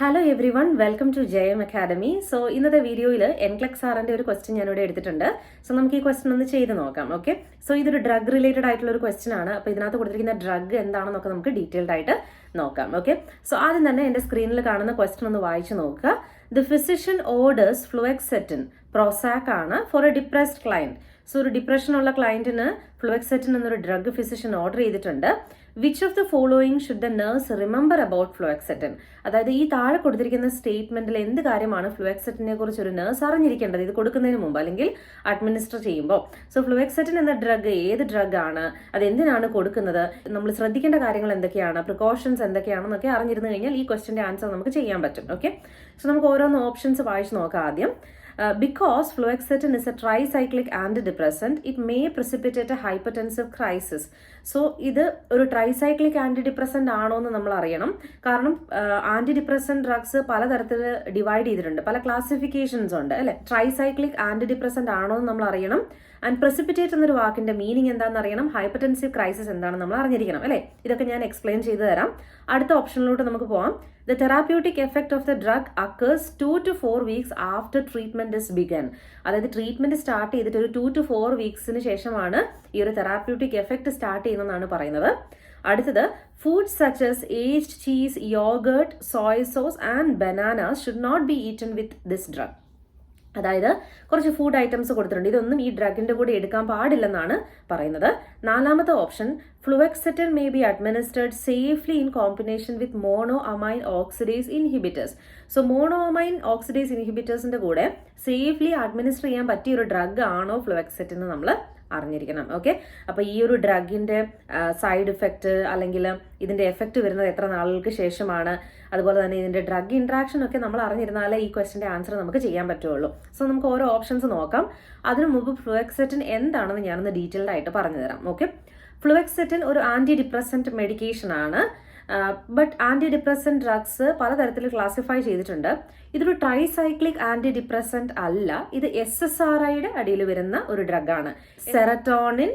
Hello everyone welcome to Jayam academy so ഇന്നത്തെ വീഡിയോയിൽ എൻക്ലക് സാറിന്റെ ഒരു ക്വസ്റ്റ്യൻ ഞാനിവിടെ എടുത്തിട്ടുണ്ട്. സോ നമുക്ക് ഈ ക്വസ്റ്റ്യൻ ഒന്ന് ചെയ്ത് നോക്കാം ഓക്കെ സോ ഇതൊരു ഡ്രഗ് റിലേറ്റഡ് ആയിട്ടുള്ള ഒരു ക്വസ്റ്റ്യൻ ആണ്. അപ്പോൾ ഇതിനകത്ത് കൊടുത്തിരിക്കുന്ന ഡ്രഗ് എന്താണെന്നൊക്കെ നമുക്ക് ഡീറ്റെയിൽഡ് ആയിട്ട് നോക്കാം ഓക്കെ സോ ആദ്യം തന്നെ എന്റെ സ്ക്രീനിൽ കാണുന്ന ക്വസ്റ്റ്യൻ ഒന്ന് വായിച്ചു നോക്കുക. The physician orders fluoxetine Prozac ആണ് for a depressed client so ഒരു ഡിപ്രഷൻ ഉള്ള ക്ലയന്റിന് ഫ്ലുവെക്സെറ്റിൻ എന്നൊരു ഡ്രഗ് ഫിസിഷ്യൻ ഓർഡർ ചെയ്തിട്ടുണ്ട്. Which of the following should the nurse remember about fluoxetine അതായത് ഈ താഴെ കൊടുത്തിരിക്കുന്ന സ്റ്റേറ്റ്മെന്റിൽ എന്ത് കാര്യമാണ് ഫ്ലുവെക്സെറ്റിനെ കുറിച്ച് ഒരു നേഴ്സ് അറിഞ്ഞിരിക്കേണ്ടത്? ഇത് കൊടുക്കുന്നതിന് മുമ്പ് അല്ലെങ്കിൽ അഡ്മിനിസ്റ്റർ ചെയ്യുമ്പോൾ സോ ഫ്ലുവെക്സെറ്റിൻ എന്ന ഡ്രഗ് ഏത് ഡ്രഗ് ആണ്? അത് എന്തിനാണ് കൊടുക്കുന്നത്? നമ്മൾ ശ്രദ്ധിക്കേണ്ട കാര്യങ്ങൾ എന്തൊക്കെയാണ്? പ്രിക്കോഷൻസ് എന്തൊക്കെയാണെന്നൊക്കെ അറിഞ്ഞിരുന്നു കഴിഞ്ഞാൽ ഈ ക്വസ്റ്റിന്റെ ആൻസർ നമുക്ക് ചെയ്യാൻ പറ്റും. ഓക്കെ സോ നമുക്ക് ഓരോന്ന് ഓപ്ഷൻസ് വായിച്ച് നോക്കാം ആദ്യം. Uh, because fluoxetine is a tricyclic antidepressant, it may precipitate a hypertensive crisis. So ഇത് ഒരു ട്രൈസൈക്ലിക് ആന്റി ഡിപ്രസന്റ് ആണോ എന്ന് നമ്മൾ അറിയണം. കാരണം ആന്റി ഡിപ്രസന്റ് ഡ്രഗ്സ് പലതരത്തിൽ ഡിവൈഡ് ചെയ്തിട്ടുണ്ട്. പല ക്ലാസിഫിക്കേഷൻസ് ഉണ്ട് അല്ലെ? ട്രൈസൈക്ലിക് ആന്റി ഡിപ്രസന്റ് ആണോ എന്ന് നമ്മൾ അറിയണം. ആൻഡ് പ്രസിപ്പിറ്റേറ്റ് എന്നൊരു വാക്കിന്റെ മീനിങ് എന്താണെന്ന് അറിയണം ഹൈപ്പർടെൻസീവ് ക്രൈസിസ് എന്താണെന്ന് നമ്മൾ അറിഞ്ഞിരിക്കണം അല്ലേ? ഇതൊക്കെ ഞാൻ എക്സ്പ്ലെയിൻ ചെയ്തു തരാം. അടുത്ത ഓപ്ഷനിലോട്ട് നമുക്ക് പോവാം. The therapeutic effect of the drug occurs two to four weeks after treatment is begun അതായത് ട്രീറ്റ്മെന്റ് സ്റ്റാർട്ട് ചെയ്തിട്ട് ഒരു ടു ടു ഫോർ വീക്സിന് ശേഷമാണ് ഈ ഒരു തെറാപ്യൂട്ടിക് എഫക്ട് സ്റ്റാർട്ട് ചെയ്യുന്നതെന്നാണ് പറയുന്നത്. അടുത്തത് food such as aged cheese yoghurt soya sauce and bananas should not be eaten with this drug അതായത് കുറച്ച് ഫുഡ് ഐറ്റംസ് കൊടുത്തിട്ടുണ്ട്. ഇതൊന്നും ഈ ഡ്രഗിന്റെ കൂടെ എടുക്കാൻ പാടില്ലെന്നാണ് പറയുന്നത്. നാലാമത്തെ option fluoxetine may be administered safely in combination with monoamine oxidase inhibitors so monoamine oxidase ഇൻഹിബിറ്റേഴ്സിന്റെ കൂടെ സേഫ്ലി അഡ്മിനിസ്റ്റർ ചെയ്യാൻ പറ്റിയ ഒരു ഡ്രഗ് ആണോ ഫ്ലുവെക്സെറ്റ് എന്ന് നമ്മൾ അറിഞ്ഞിരിക്കണം ഓക്കെ അപ്പോൾ ഈ ഒരു ഡ്രഗിന്റെ സൈഡ് ഇഫക്റ്റ് അല്ലെങ്കിൽ ഇതിന്റെ എഫക്റ്റ് വരുന്നത് എത്ര നാളുകൾക്ക് ശേഷമാണ്? അതുപോലെ തന്നെ ഇതിന്റെ ഡ്രഗ് ഇൻട്രാക്ഷൻ ഒക്കെ നമ്മൾ അറിഞ്ഞിരുന്നാലേ ഈ ക്വസ്റ്റിന്റെ ആൻസർ നമുക്ക് ചെയ്യാൻ പറ്റുള്ളൂ. സോ നമുക്ക് ഓരോ ഓപ്ഷൻസ് നോക്കാം. അതിനു മുമ്പ് ഫ്ലുവെക്സെറ്റിൻ എന്താണെന്ന് ഞാനൊന്ന് ഡീറ്റെയിൽഡ് ആയിട്ട് പറഞ്ഞു തരാം ഓക്കെ ഫ്ലുവെക്സെറ്റിൻ ഒരു ആന്റി ഡിപ്രസന്റ് മെഡിക്കേഷൻ ആണ്. ബട്ട് ആന്റി ഡിപ്രസന്റ് ഡ്രഗ്സ് പലതരത്തിൽ ക്ലാസിഫൈ ചെയ്തിട്ടുണ്ട്. ഇതൊരു ട്രൈസൈക്ലിക് ആന്റി ഡിപ്രസന്റ് അല്ല. ഇത് എസ് എസ് ആർ ഐയുടെ അടിയിൽ വരുന്ന ഒരു ഡ്രഗാണ് serotonin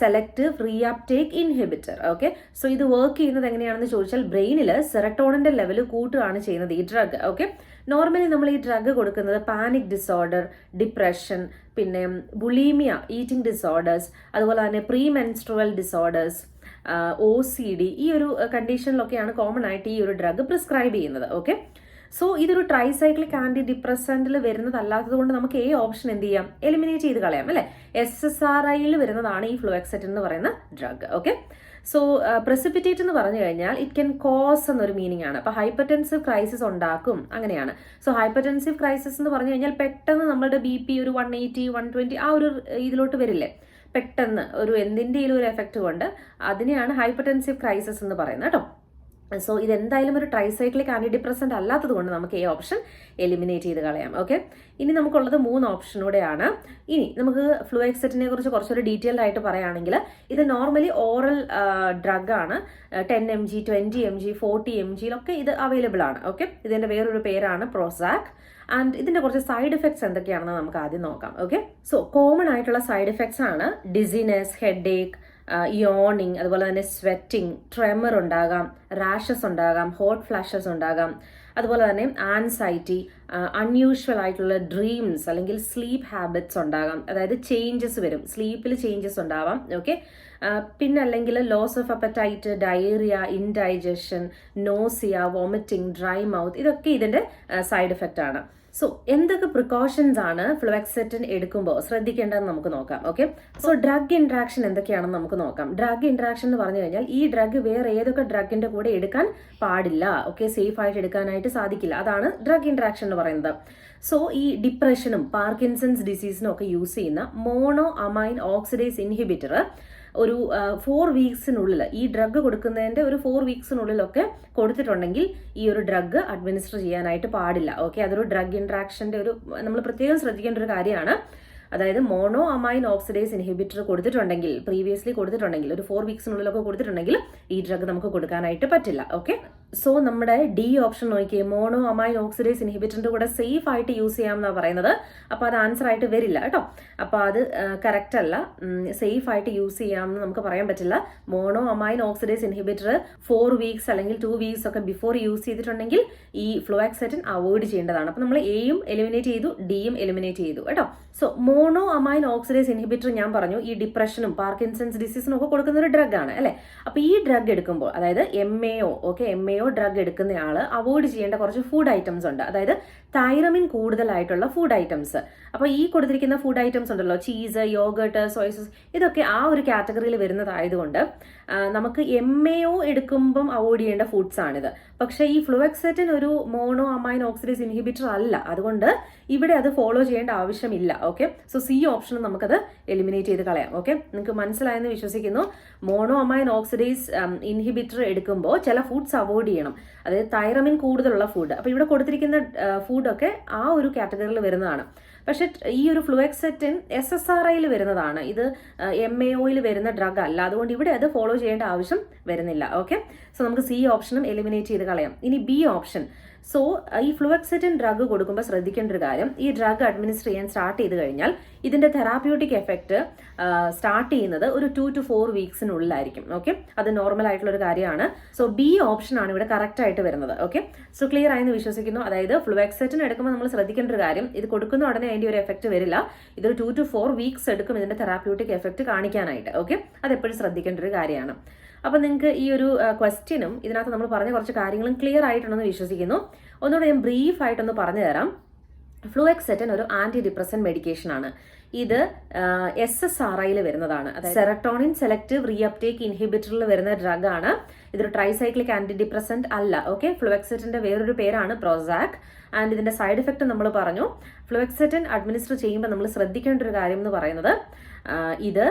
selective reuptake inhibitor okay so ഇത് വർക്ക് ചെയ്യുന്നത് എങ്ങനെയാണെന്ന് ചോദിച്ചാൽ ബ്രെയിനിൽ സെറട്ടോണിന്റെ ലെവൽ കൂട്ടുകയാണ് ചെയ്യുന്നത് ഈ ഡ്രഗ് ഓക്കെ നോർമലി നമ്മൾ ഈ ഡ്രഗ് കൊടുക്കുന്നത് പാനിക് ഡിസോർഡർ ഡിപ്രഷൻ പിന്നെ ബുളീമിയ ഈറ്റിംഗ് ഡിസോർഡേഴ്സ് അതുപോലെ തന്നെ premenstrual disorders O C D ഈ ഒരു കണ്ടീഷനിലൊക്കെയാണ് കോമൺ ആയിട്ട് ഈ ഒരു ഡ്രഗ് പ്രിസ്ക്രൈബ് ചെയ്യുന്നത്. ഓക്കെ സോ ഇതൊരു ട്രൈസൈക്ലിക് ആന്റി ഡിപ്രസന്റിൽ വരുന്നതല്ലാത്തത് കൊണ്ട് നമുക്ക് ഏ ഓപ്ഷൻ എന്ത് ചെയ്യാം? എലിമിനേറ്റ് ചെയ്ത് കളയാം അല്ലേ? എസ് എസ് ആർ ഐയിൽ വരുന്നതാണ് ഈ ഫ്ലുവെക്സെറ്റ് എന്ന് പറയുന്ന ഡ്രഗ് ഓക്കെ സോ പ്രസിപ്പിറ്റേറ്റ് എന്ന് പറഞ്ഞു കഴിഞ്ഞാൽ ഇറ്റ് കെൻ കോസ് എന്നൊരു മീനിങ് ആണ്. അപ്പൊ ഹൈപ്പർടെൻസീവ് ക്രൈസിസ് ഉണ്ടാക്കും. അങ്ങനെയാണ്. സോ ഹൈപ്പർടെൻസീവ് ക്രൈസിസ് എന്ന് പറഞ്ഞു കഴിഞ്ഞാൽ പെട്ടെന്ന് നമ്മുടെ ബി പി ഒരു വൺ എയ്റ്റി വൺ ട്വന്റി ആ ഒരു ഇതിലോട്ട് വരില്ലേ? പെട്ടെന്ന് ഒരു എന്തിന്റെയും ഒരു എഫക്റ്റ് കൊണ്ട് അതിനെയാണ് ഹൈപ്പർടെൻസീവ് ക്രൈസിസ് എന്ന് പറയുന്നത് കേട്ടോ. സോ ഇതെന്തായാലും ഒരു ട്രൈസൈക്ലിക് ആന്റി ഡിപ്രസന്റ് അല്ലാത്തത് കൊണ്ട് നമുക്ക് ഈ ഓപ്ഷൻ എലിമിനേറ്റ് ചെയ്ത് കളയാം. ഓക്കെ ഇനി നമുക്കുള്ളത് മൂന്ന് ഓപ്ഷനൂടെയാണ് ഇനി നമുക്ക് ഫ്ലൂഎക്സെറ്റിനെ കുറിച്ച് കുറച്ചൊരു ഡീറ്റെയിൽഡ് ആയിട്ട് പറയുകയാണെങ്കിൽ ഇത് നോർമലി ഓറൽ ഡ്രഗ് ആണ്. Ten M G twenty M G forty M ജിയിലൊക്കെ ഇത് അവൈലബിൾ ആണ്. ഓക്കെ ഇതിന്റെ വേറൊരു പേരാണ് പ്രോസാക് ആൻഡ് ഇതിന്റെ കുറച്ച് സൈഡ് എഫക്ട്സ് എന്തൊക്കെയാണെന്ന് നമുക്ക് ആദ്യം നോക്കാം. ഓക്കെ സോ കോമൺ ആയിട്ടുള്ള സൈഡ് എഫക്ട്സ് ആണ് ഡിസിനെസ് ഹെഡ് ഏക്ക് യോണിങ് അതുപോലെ തന്നെ സ്വെറ്റിംഗ് ട്രെമർ ഉണ്ടാകാം റാഷസ് ഉണ്ടാകാം ഹോട്ട് ഫ്ലാഷസ് ഉണ്ടാകാം. അതുപോലെ തന്നെ ആൻസൈറ്റി അൺയൂഷ്വൽ ആയിട്ടുള്ള ഡ്രീംസ് അല്ലെങ്കിൽ സ്ലീപ്പ് ഹാബിറ്റ്സ് ഉണ്ടാകാം. അതായത് ചേഞ്ചസ് വരും. സ്ലീപ്പിൽ ചേഞ്ചസ് ഉണ്ടാവാം. ഓക്കെ പിന്നെ അല്ലെങ്കിൽ loss of appetite diarrhoea indigestion nausea vomiting dry mouth ഇതൊക്കെ ഇതിന്റെ സൈഡ് എഫക്റ്റ് ആണ്. സോ എന്തൊക്കെ പ്രിക്കോഷൻസ് ആണ് ഫ്ലുവെക്സെറ്റിൻ എടുക്കുമ്പോൾ ശ്രദ്ധിക്കേണ്ടതെന്ന് നമുക്ക് നോക്കാം ഓക്കെ സോ ഡ്രഗ് ഇൻട്രാക്ഷൻ എന്തൊക്കെയാണെന്ന് നമുക്ക് നോക്കാം. ഡ്രഗ് ഇൻട്രാക്ഷൻ എന്ന് പറഞ്ഞു കഴിഞ്ഞാൽ ഈ ഡ്രഗ് വേറെ ഏതൊക്കെ ഡ്രഗിന്റെ കൂടെ എടുക്കാൻ പാടില്ല ഓക്കെ സേഫ് ആയിട്ട് എടുക്കാനായിട്ട് സാധിക്കില്ല. അതാണ് ഡ്രഗ് ഇൻട്രാക്ഷൻ എന്ന് പറയുന്നത്. സോ ഈ ഡിപ്രഷനും പാർക്കിൻസൺസ് ഡിസീസിനും ഒക്കെ യൂസ് ചെയ്യുന്ന മോണോ അമൈൻ ഓക്സിഡേസ് ഇൻഹിബിറ്റർ ഒരു ഫോർ വീക്സിനുള്ളിൽ ഈ ഡ്രഗ് കൊടുക്കുന്നതിന്റെ ഒരു ഫോർ വീക്സിനുള്ളിലൊക്കെ കൊടുത്തിട്ടുണ്ടെങ്കിൽ ഈ ഒരു ഡ്രഗ് അഡ്മിനിസ്റ്റർ ചെയ്യാനായിട്ട് പാടില്ല. ഓക്കെ അതൊരു ഡ്രഗ് ഇൻട്രാക്ഷന്റെ ഒരു നമ്മൾ പ്രത്യേകം ശ്രദ്ധിക്കേണ്ട ഒരു കാര്യമാണ്. അതായത് മോണോ അമൈൻ ഓക്സിഡേസ് ഇൻഹിബിറ്റർ കൊടുത്തിട്ടുണ്ടെങ്കിൽ പ്രീവിയസ്ലി കൊടുത്തിട്ടുണ്ടെങ്കിൽ ഒരു ഫോർ വീക്സിനുള്ളിലൊക്കെ കൊടുത്തിട്ടുണ്ടെങ്കിൽ ഈ ഡ്രഗ് നമുക്ക് കൊടുക്കാനായിട്ട് പറ്റില്ല. ഓക്കെ സോ നമ്മുടെ ഡി ഓപ്ഷൻ നോക്കിയേ മോണോ അമൈൻ ഓക്സിഡേസ് ഇൻഹിബിറ്ററിന്റെ കൂടെ സേഫ് ആയിട്ട് യൂസ് ചെയ്യാം ചെയ്യാമെന്നാണ് പറയുന്നത്. അപ്പോൾ അത് ആൻസർ ആയിട്ട് വരില്ല കേട്ടോ. അപ്പോൾ അത് കറക്റ്റ് അല്ല. സേഫ് ആയിട്ട് യൂസ് ചെയ്യാമെന്ന് നമുക്ക് പറയാൻ പറ്റില്ല. Monoamine oxidase inhibitor four weeks അല്ലെങ്കിൽ ടു വീക്സ് ഒക്കെ ബിഫോർ യൂസ് ചെയ്തിട്ടുണ്ടെങ്കിൽ ഈ ഫ്ലോക്സെറ്റിൻ അവോയ്ഡ് ചെയ്യേണ്ടതാണ്. അപ്പോൾ നമ്മൾ എയും എലിമിനേറ്റ് ചെയ്തു ഡിയും എലിമിനേറ്റ് ചെയ്തു കേട്ടോ. So monoamine oxidase inhibitor ഞാൻ പറഞ്ഞു ഈ ഡിപ്രഷനും പാർക്കിൻസൺസ് ഡിസീസിനും ഒക്കെ കൊടുക്കുന്ന ഒരു ഡ്രഗ് ആണ് അല്ലേ? അപ്പോൾ ഈ ഡ്രഗ് എടുക്കുമ്പോൾ അതായത് M A O okay M A drug എടുക്കുന്നയാൾ avoid ചെയ്യേണ്ട കുറച്ച് ഫുഡ് ഐറ്റംസ് ഉണ്ട്. അതായത് തൈറമിൻ കൂടുതലായിട്ടുള്ള ഫുഡ് ഐറ്റംസ് അപ്പോൾ ഈ കൊടുത്തിരിക്കുന്ന ഫുഡ് ഐറ്റംസ് ഉണ്ടല്ലോ ചീസ് യോഗേർട്ട് സോയ്സസ് ഇതൊക്കെ ആ ഒരു കാറ്റഗറിയിൽ വരുന്നതായതുകൊണ്ട് നമുക്ക് എം എ ഒ എടുക്കുമ്പം അവോയ്ഡ് ചെയ്യേണ്ട ഫുഡ്സ് ആണിത്. പക്ഷേ ഈ ഫ്ലുവക്സെറ്റിൻ ഒരു മോണോ അമൈൻ ഓക്സിഡൈസ് ഇൻഹിബിറ്റർ അല്ല. അതുകൊണ്ട് ഇവിടെ അത് ഫോളോ ചെയ്യേണ്ട ആവശ്യമില്ല. ഓക്കെ സോ സി ഓപ്ഷൻ നമുക്കത് എലിമിനേറ്റ് ചെയ്ത് കളയാം. ഓക്കെ നിങ്ങൾക്ക് മനസ്സിലായെന്ന് വിശ്വസിക്കുന്നു. മോണോ അമൈൻ ഓക്സിഡൈസ് ഇൻഹിബിറ്റർ എടുക്കുമ്പോൾ ചില ഫുഡ്സ് അവോയ്ഡ് ചെയ്യണം. അതായത് തൈറമിൻ കൂടുതലുള്ള ഫുഡ് അപ്പോൾ ഇവിടെ കൊടുത്തിരിക്കുന്ന ഫുഡൊക്കെ ആ ഒരു കാറ്റഗറിയിൽ വരുന്നതാണ്. പക്ഷെ ഈ ഒരു ഫ്ലുവെക്സെറ്റിൻ എസ് എസ് ആർ ഐയിൽ വരുന്നതാണ്. ഇത് എം എ ഒയിൽ വരുന്ന ഡ്രഗ് അല്ല. അതുകൊണ്ട് ഇവിടെ അത് ഫോളോ ചെയ്യേണ്ട ആവശ്യം വരുന്നില്ല. ഓക്കെ സോ നമുക്ക് സി ഓപ്ഷനും എലിമിനേറ്റ് ചെയ്ത് കളയാം. ഇനി ബി ഓപ്ഷൻ സോ ഈ ഫ്ലുവക്സെറ്റിൻ ഡ്രഗ് കൊടുക്കുമ്പോൾ ശ്രദ്ധിക്കേണ്ട ഒരു കാര്യം ഈ ഡ്രഗ് അഡ്മിനിസ്റ്റർ ചെയ്യാൻ സ്റ്റാർട്ട് ചെയ്ത് കഴിഞ്ഞാൽ ഇതിന്റെ തെറാപ്യൂട്ടിക് എഫക്റ്റ് സ്റ്റാർട്ട് ചെയ്യുന്നത് ഒരു ടു ടു ഫോർ വീക്സിനുള്ളിലായിരിക്കും ഓക്കെ അത് നോർമൽ ആയിട്ടുള്ള ഒരു കാര്യമാണ്. സോ ബി ഓപ്ഷൻ ആണ് ഇവിടെ കറക്റ്റ് ആയിട്ട് വരുന്നത്. ഓക്കെ സോ ക്ലിയർ ആയെന്ന് വിശ്വസിക്കുന്നു. അതായത് ഫ്ലുവക്സെറ്റിൻ എടുക്കുമ്പോൾ നമ്മൾ ശ്രദ്ധിക്കേണ്ട ഒരു കാര്യം ഇത് കൊടുക്കുന്ന ഉടനെ അതിന്റെ ഒരു എഫക്റ്റ് വരില്ല. ഇതൊരു ടു ടു ഫോർ വീക്സ് എടുക്കും ഇതിന്റെ തെറാപ്യൂട്ടിക് എഫക്റ്റ് കാണിക്കാനായിട്ട്. ഓക്കെ അത് എപ്പോഴും ശ്രദ്ധിക്കേണ്ട ഒരു കാര്യമാണ്. അപ്പോൾ നിങ്ങൾക്ക് ഈ ഒരു ക്വസ്റ്റ്യനും ഇതിനകത്ത് നമ്മൾ പറഞ്ഞ കുറച്ച് കാര്യങ്ങളും ക്ലിയർ ആയിട്ടുണ്ടെന്ന് വിശ്വസിക്കുന്നു. ഒന്നുകൂടെ ഞാൻ ബ്രീഫ് ആയിട്ടൊന്ന് പറഞ്ഞു തരാം ഫ്ലൂഎക്സെറ്റൻ ഒരു ആന്റി ഡിപ്രസന്റ് മെഡിക്കേഷൻ ആണ്. ഇത് എസ് എസ് ആർ ഐയിൽ വരുന്നതാണ്. അതായത് സെറട്ടോണിൻ സെലക്റ്റീവ് റീഅപ്ടേക്ക് ഇൻഹിബിറ്ററിൽ വരുന്ന ഡ്രഗ് ആണ്. ഇതൊരു ട്രൈസൈക്ലിക് ആന്റി ഡിപ്രസന്റ് അല്ല ഓക്കെ ഫ്ലുവെക്സെറ്റിന്റെ വേറൊരു പേരാണ് പ്രോസാക് ആൻഡ് ഇതിന്റെ സൈഡ് എഫക്ട് നമ്മൾ പറഞ്ഞു. ഫ്ലുവെക്സെറ്റിൻ അഡ്മിനിസ്റ്റർ ചെയ്യുമ്പോൾ നമ്മൾ ശ്രദ്ധിക്കേണ്ട ഒരു കാര്യം എന്ന് പറയുന്നത് ഇത്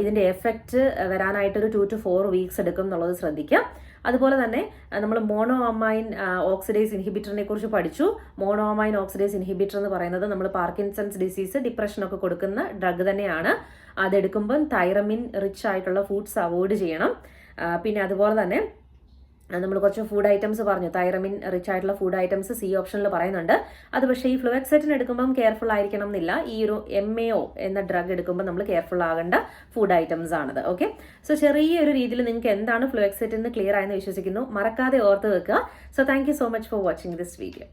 ഇതിന്റെ എഫക്റ്റ് വരാനായിട്ട് ഒരു ടു ടു ഫോർ വീക്സ് എടുക്കും എന്നുള്ളത് ശ്രദ്ധിക്കുക. അതുപോലെ തന്നെ നമ്മൾ മോണോ അമൈൻ ഓക്സിഡൈസ് ഇൻഹിബിറ്ററിനെ കുറിച്ച് പഠിച്ചു. മോണോ അമൈൻ ഓക്സിഡൈസ് ഇൻഹിബിറ്റർ എന്ന് പറയുന്നത് നമ്മൾ പാർക്കിൻസൺസ് ഡിസീസ് ഡിപ്രഷൻ ഒക്കെ കൊടുക്കുന്ന ഡ്രഗ് തന്നെയാണ്. അതെടുക്കുമ്പം തൈറമിൻ റിച്ച് ആയിട്ടുള്ള ഫുഡ്സ് അവോയ്ഡ് ചെയ്യണം. പിന്നെ അതുപോലെ തന്നെ നമ്മൾ കുറച്ച് ഫുഡ് ഐറ്റംസ് പറഞ്ഞു. തൈറമിൻ റിച്ച് ആയിട്ടുള്ള ഫുഡ് ഐറ്റംസ് സി ഓപ്ഷനിൽ പറയുന്നുണ്ട്. അത് പക്ഷേ ഈ ഫ്ലുവെക്സെറ്റിൻ എടുക്കുമ്പം കെയർഫുൾ ആയിരിക്കണം എന്നില്ല. ഈ ഒരു എം എ ഒ എന്ന ഡ്രഗ് എടുക്കുമ്പോൾ നമ്മൾ കെയർഫുൾ ആകേണ്ട ഫുഡ് ഐറ്റംസ് ആണത്. ഓക്കെ സോ ചെറിയൊരു രീതിയിൽ നിങ്ങൾക്ക് എന്താണ് ഫ്ലുവെക്സെറ്റ് എന്ന് ക്ലിയർ ആയെന്ന് വിശ്വസിക്കുന്നു. മറക്കാതെ ഓർത്ത് വെക്കുക. So thank so much for watching this video